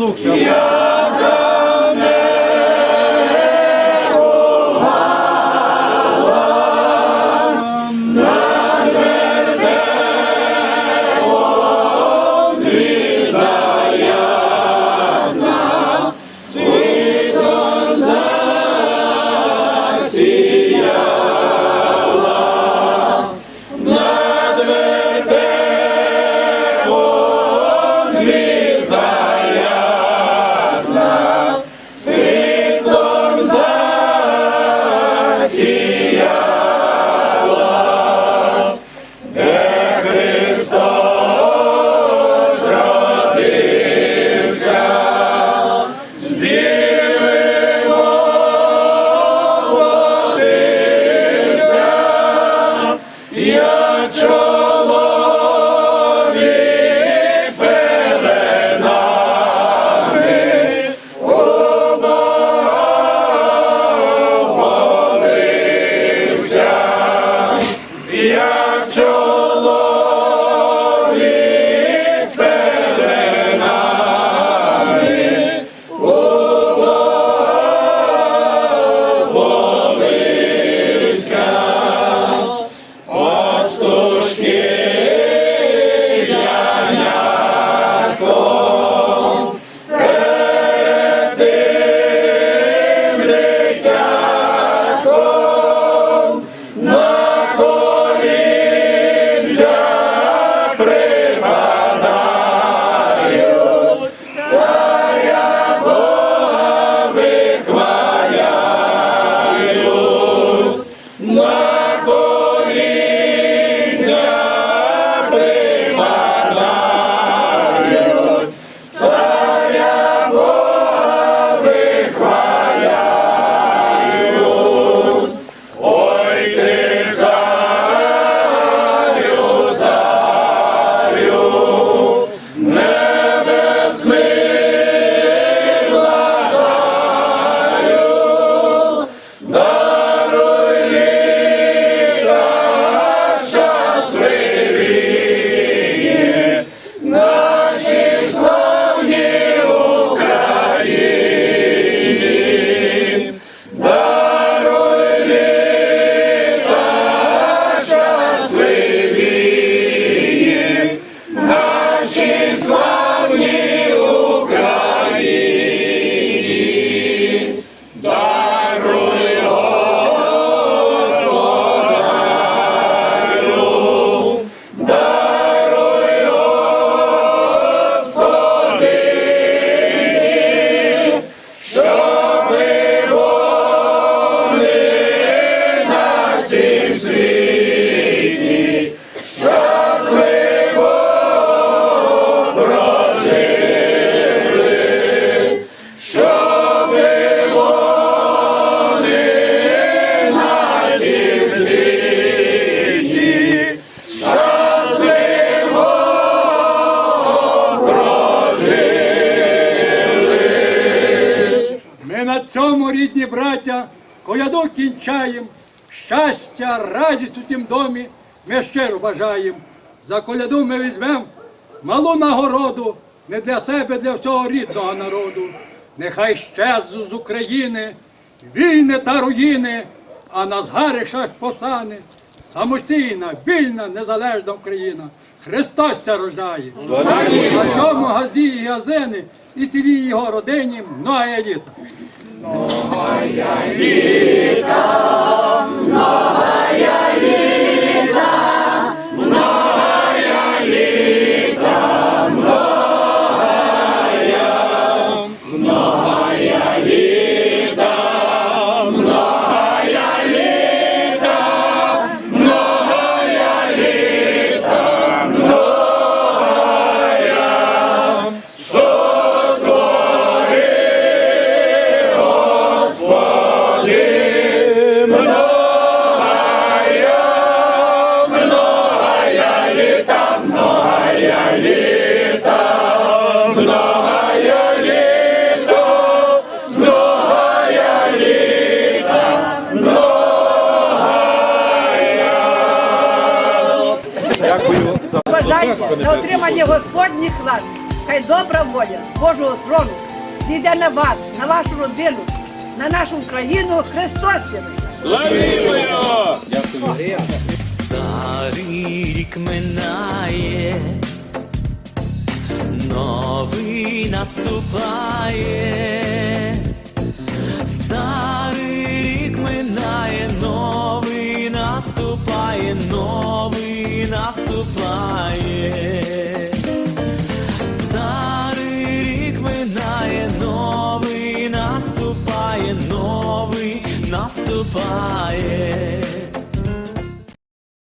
дух, на цьому, рідні браття, коляду кінчаєм. Щастя, радість у тім домі ми щиро бажаєм. За коляду ми візьмем малу нагороду не для себе, для всього рідного народу. Нехай щезну з України війни та руїни, а на згарищах постане самостійна, вільна, незалежна Україна. Христос ся рождає. На цьому газді і газини і цілій його родині літа. Нога я літа, нога Бажаю на отримання Господніх лас. хай добра воля Божого трону зійде на вас, на вашу родину, на нашу Україну. Христос є. Старий рік минає, новий наступає. Наступає.